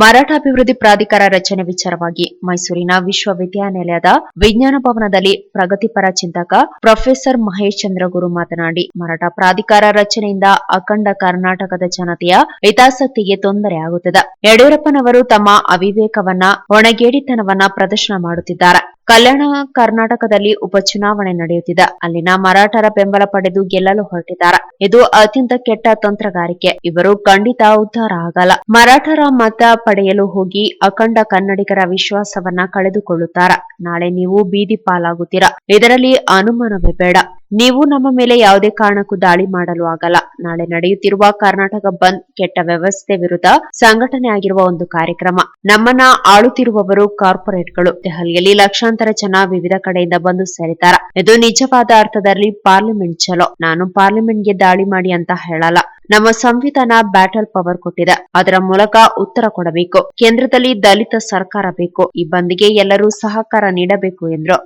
ಮರಾಠಾಭಿವೃದ್ಧಿ ಪ್ರಾಧಿಕಾರ ರಚನೆ ವಿಚಾರವಾಗಿ ಮೈಸೂರಿನ ವಿಶ್ವವಿದ್ಯಾನಿಲಯದ ವಿಜ್ಞಾನ ಭವನದಲ್ಲಿ ಪ್ರಗತಿಪರ ಚಿಂತಕ ಪ್ರೊಫೆಸರ್ ಮಹೇಶ್ ಚಂದ್ರಗುರು ಮಾತನಾಡಿ, ಮರಾಠ ಪ್ರಾಧಿಕಾರ ರಚನೆಯಿಂದ ಅಖಂಡ ಕರ್ನಾಟಕದ ಜನತೆಯ ಹಿತಾಸಕ್ತಿಗೆ ತೊಂದರೆಯಾಗುತ್ತದೆ ಯಡಿಯೂರಪ್ಪನವರು ತಮ್ಮ ಅವಿವೇಕವನ್ನ ಒಣಗೇಡಿತನವನ್ನ ಪ್ರದರ್ಶನ ಮಾಡುತ್ತಿದ್ದಾರೆ. ಕಲ್ಯಾಣ ಕರ್ನಾಟಕದಲ್ಲಿ ಉಪಚುನಾವಣೆ ನಡೆಯುತ್ತಿದೆ. ಅಲ್ಲಿನ ಮರಾಠರ ಬೆಂಬಲ ಪಡೆದು ಗೆಲ್ಲಲು ಹೊರಟಿದ್ದಾರೆ. ಇದು ಅತ್ಯಂತ ಕೆಟ್ಟ ತಂತ್ರಗಾರಿಕೆ. ಇವರು ಖಂಡಿತ ಉದ್ಧಾರ ಆಗಲ್ಲ. ಮರಾಠರ ಮತ ಪಡೆಯಲು ಹೋಗಿ ಅಖಂಡ ಕನ್ನಡಿಗರ ವಿಶ್ವಾಸವನ್ನ ಕಳೆದುಕೊಳ್ಳುತ್ತಾರೆ. ನಾಳೆ ನೀವು ಬೀದಿ ಪಾಲಾಗುತ್ತೀರಾ? ಇದರಲ್ಲಿ ಅನುಮಾನವೇ ಬೇಡ. ನೀವು ನಮ್ಮ ಮೇಲೆ ಯಾವುದೇ ಕಾರಣಕ್ಕೂ ದಾಳಿ ಮಾಡಲು ಆಗಲ್ಲ. ನಾಳೆ ನಡೆಯುತ್ತಿರುವ ಕರ್ನಾಟಕ ಬಂದ್ ಕೆಟ್ಟ ವ್ಯವಸ್ಥೆ ವಿರುದ್ಧ ಸಂಘಟನೆ ಆಗಿರುವ ಒಂದು ಕಾರ್ಯಕ್ರಮ. ನಮ್ಮನ್ನ ಆಳುತ್ತಿರುವವರು ಕಾರ್ಪೊರೇಟ್ಗಳು. ದೆಹಲಿಯಲ್ಲಿ ಲಕ್ಷಾಂತರ ಜನ ವಿವಿಧ ಕಡೆಯಿಂದ ಬಂದು ಸೇರಿದ್ದಾರೆ. ಇದು ನಿಜವಾದ ಅರ್ಥದಲ್ಲಿ ಪಾರ್ಲಿಮೆಂಟ್ ಚಲೋ ನಾನು ಪಾರ್ಲಿಮೆಂಟ್ಗೆ ದಾಳಿ ಮಾಡಿ ಅಂತ ಹೇಳಲ್ಲ. ನಮ್ಮ ಸಂವಿಧಾನ ಬ್ಯಾಟಲ್ ಪವರ್ ಕೊಟ್ಟಿದೆ. ಅದರ ಮೂಲಕ ಉತ್ತರ ಕೊಡಬೇಕು. ಕೇಂದ್ರದಲ್ಲಿ ದಲಿತ ಸರ್ಕಾರ ಬೇಕು. ಈ ಬಂದ್ಗೆ ಎಲ್ಲರೂ ಸಹಕಾರ ನೀಡಬೇಕು ಎಂದರು.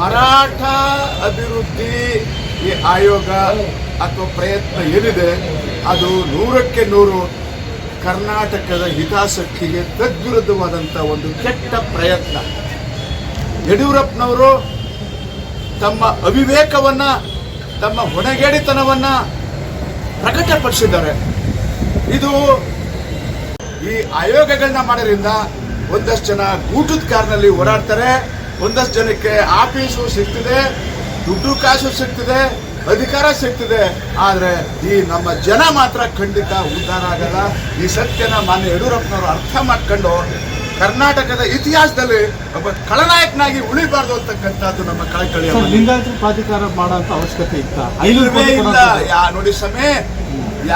ಮರಾಠ ಅಭಿವೃದ್ಧಿ ಈ ಆಯೋಗ ಅಥವಾ ಪ್ರಯತ್ನ ಏನಿದೆ, ಅದು ನೂರಕ್ಕೆ ನೂರು ಕರ್ನಾಟಕದ ಹಿತಾಸಕ್ತಿಗೆ ತದ್ವಿರುದ್ಧವಾದಂಥ ಒಂದು ಕೆಟ್ಟ ಪ್ರಯತ್ನ. ಯಡಿಯೂರಪ್ಪನವರು ತಮ್ಮ ಅವಿವೇಕವನ್ನ, ತಮ್ಮ ಹೊಣೆಗೇಡಿತನವನ್ನ ಪ್ರಕಟಪಡಿಸಿದ್ದಾರೆ ಇದು ಈ ಆಯೋಗಗಳನ್ನ ಮಾಡೋದ್ರಿಂದ ಒಂದಷ್ಟು ಜನ ಗೂಟದ ಕಾರ್ನಲ್ಲಿ ಓಡಾಡ್ತಾರೆ, ಒಂದಷ್ಟು ಜನಕ್ಕೆ ಆಫೀಸು ಸಿಗ್ತಿದೆ, ದುಡ್ಡು ಕಾಸು ಸಿಗ್ತಿದೆ, ಅಧಿಕಾರ ಸಿಗ್ತಿದೆ. ಆದರೆ ಈ ನಮ್ಮ ಜನ ಮಾತ್ರ ಖಂಡಿತ ಉದ್ಧಾರ ಆಗಲ್ಲ. ಈ ಸತ್ಯನ ಮಾನ್ಯ ಯಡಿಯೂರಪ್ಪನವರು ಅರ್ಥ ಮಾಡ್ಕೊಂಡು ಕರ್ನಾಟಕದ ಇತಿಹಾಸದಲ್ಲಿ ಒಬ್ಬ ಖಳನಾಯಕನಾಗಿ ಉಳಿಬಾರ್ದು ಅಂತಕ್ಕಂಥದ್ದು ನಮ್ಮ ಕಳಕಳಿಯ. ಲಿಂಗಾಯತ ಪ್ರಾಧಿಕಾರ ಮಾಡೋಂಥ ಅವಶ್ಯಕತೆ ಇತ್ತ? ನೋಡಿ ಸಮಯ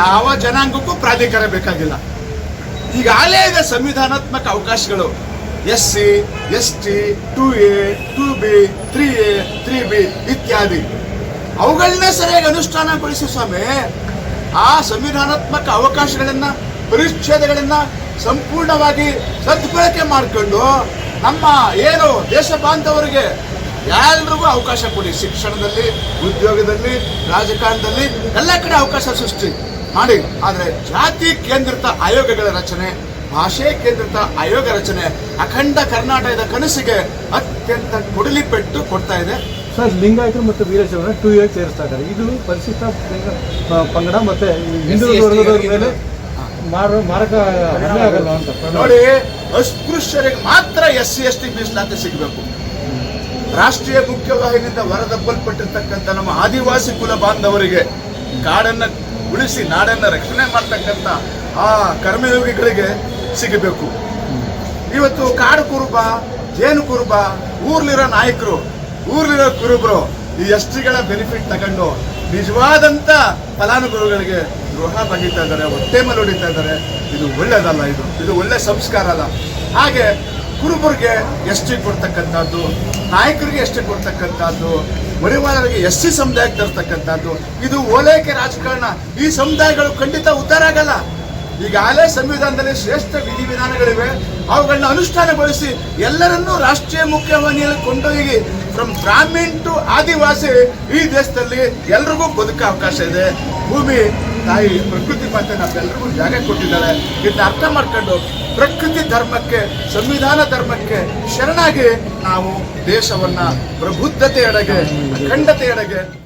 ಯಾವ ಜನಾಂಗಕ್ಕೂ ಪ್ರಾಧಿಕಾರ ಬೇಕಾಗಿಲ್ಲ. ಈಗಾಗಲೇ ಇದೆ ಸಂವಿಧಾನಾತ್ಮಕ ಅವಕಾಶಗಳು. S C S T two A two B three A three B ಇತ್ಯಾದಿ. ಅವುಗಳನ್ನೇ ಸರಿಯಾಗಿ ಅನುಷ್ಠಾನಗೊಳಿಸಿ ಸ್ವಾಮಿ. ಆ ಸಂವಿಧಾನಾತ್ಮಕ ಅವಕಾಶಗಳನ್ನ ಪರಿಚ್ಛೇದಗಳನ್ನ ಸಂಪೂರ್ಣವಾಗಿ ಸದ್ಬಳಕೆ ಮಾಡಿಕೊಂಡು ನಮ್ಮ ಏನು ದೇಶ ಬಾಂಧವರಿಗೆ ಎಲ್ರಿಗೂ ಅವಕಾಶ ಕೊಡಿ. ಶಿಕ್ಷಣದಲ್ಲಿ ಉದ್ಯೋಗದಲ್ಲಿ ರಾಜಕಾರಣದಲ್ಲಿ ಎಲ್ಲ ಕಡೆ ಅವಕಾಶ ಸೃಷ್ಟಿ ಮಾಡಿ. ಆದರೆ ಜಾತಿ ಕೇಂದ್ರಿತ ಆಯೋಗಗಳ ರಚನೆ ಭಾಷೆ ಕೇಂದ್ರಿತ ಆಯೋಗ ರಚನೆ ಅಖಂಡ ಕರ್ನಾಟಕದ ಕನಸಿಗೆ ಅತ್ಯಂತ ಕೊಡಲಿ ಪೆಟ್ಟು ಕೊಡ್ತಾ ಇದೆ. ಸರ್ ಲಿಂಗಾಯತರು ಮತ್ತು ವೀರಶೈವರ ಟೂ ಇಯರ್ ಸೇರಿಸ್ತಾ ಇದ್ದಾರೆ. ಇದು ಪರಿಶಿಷ್ಟ ಪಂಗಡ ಮತ್ತೆ ಹಿಂದೂ ವರ್ಗದವ್ರ ಮೇಲೆ ಮಾರಕ ನೋಡಿ, ಅಸ್ಪೃಶ್ಯರಿಗೆ ಮಾತ್ರ ಎಸ್ ಸಿ, ಎಸ್ ಟಿ ಮೀಸಲಾತಿ ಸಿಗಬೇಕು. ರಾಷ್ಟ್ರೀಯ ಮುಖ್ಯವಾಹಿನಿಯಿಂದ ಹೊರದಬ್ಬಲ್ಪಟ್ಟಿರ್ತಕ್ಕಂಥ ನಮ್ಮ ಆದಿವಾಸಿ ಕುಲ ಬಾಂಧವರಿಗೆ ಕಾಡನ್ನ ಉಳಿಸಿ, ನಾಡನ್ನ ರಕ್ಷಣೆ ಮಾಡ್ತಕ್ಕಂಥ ಆ ಕರ್ಮಯೋಗಿಗಳಿಗೆ ಸಿಗಬೇಕು. ಇವತ್ತು ಕಾಡು ಕುರುಬ, ಜೇನು ಕುರುಬ, ಊರ್ಲಿರೋ ನಾಯಕರು, ಊರ್ಲಿರೋ ಕುರುಬರು ಈ ಎಸ್ ಟಿಗಳ ಬೆನಿಫಿಟ್ ತಗೊಂಡು ನಿಜವಾದಂಥ ಫಲಾನುಭವಿಗಳಿಗೆ ದ್ರೋಹ ಬಗೀತಾ ಇದ್ದಾರೆ, ಹೊಟ್ಟೆ ಮೇಲೆ ಇದ್ದಾರೆ. ಇದು ಒಳ್ಳೇದಲ್ಲ ಇದು. ಇದು ಒಳ್ಳೆ ಸಂಸ್ಕಾರ ಅಲ್ಲ. ಹಾಗೆ ಕುರುಬರಿಗೆ ಎಸ್ ಟಿ ಕೊಡ್ತಕ್ಕಂಥದ್ದು, ನಾಯಕರಿಗೆ ಎಸ್ ಟಿ ಕೊಡ್ತಕ್ಕಂಥದ್ದು ಮಡಿವಾಳರಿಗೆ ಎಸ್ ಸಿ ಸಮುದಾಯಕ್ಕೆ ತರ್ತಕ್ಕಂಥದ್ದು, ಇದು ಓಲೈಕೆ ರಾಜಕಾರಣ. ಈ ಸಮುದಾಯಗಳು ಖಂಡಿತ ಉದ್ಧಾರ ಆಗಲ್ಲ. ಈಗಾಗಲೇ ಸಂವಿಧಾನದಲ್ಲಿ ಶ್ರೇಷ್ಠ ವಿಧಿವಿಧಾನಗಳಿವೆ. ಅವುಗಳನ್ನ ಅನುಷ್ಠಾನಗೊಳಿಸಿ ಎಲ್ಲರನ್ನೂ ರಾಷ್ಟ್ರೀಯ ಮುಖ್ಯವಾಹಿನಿಯಲ್ಲಿ ಕೊಂಡೊಯ್ಯಿ ಫ್ರಮ್ ಬ್ರಾಹ್ಮಿಣ್ ಟು ಆದಿವಾಸಿ ಈ ದೇಶದಲ್ಲಿ ಎಲ್ರಿಗೂ ಬದುಕ ಅವಕಾಶ ಇದೆ. ಭೂಮಿ ತಾಯಿ ಪ್ರಕೃತಿ ಮಾತೆ ನಮ್ಮೆಲ್ರಿಗೂ ಜಾಗ ಕೊಟ್ಟಿದ್ದಾಳೆ. ಇದನ್ನ ಅರ್ಥ ಮಾಡ್ಕೊಂಡು ಪ್ರಕೃತಿ ಧರ್ಮಕ್ಕೆ, ಸಂವಿಧಾನ ಧರ್ಮಕ್ಕೆ ಶರಣಾಗಿ ನಾವು ದೇಶವನ್ನ ಪ್ರಬುದ್ಧತೆಯೆಡೆಗೆ, ಅಖಂಡತೆಯೆಡೆಗೆ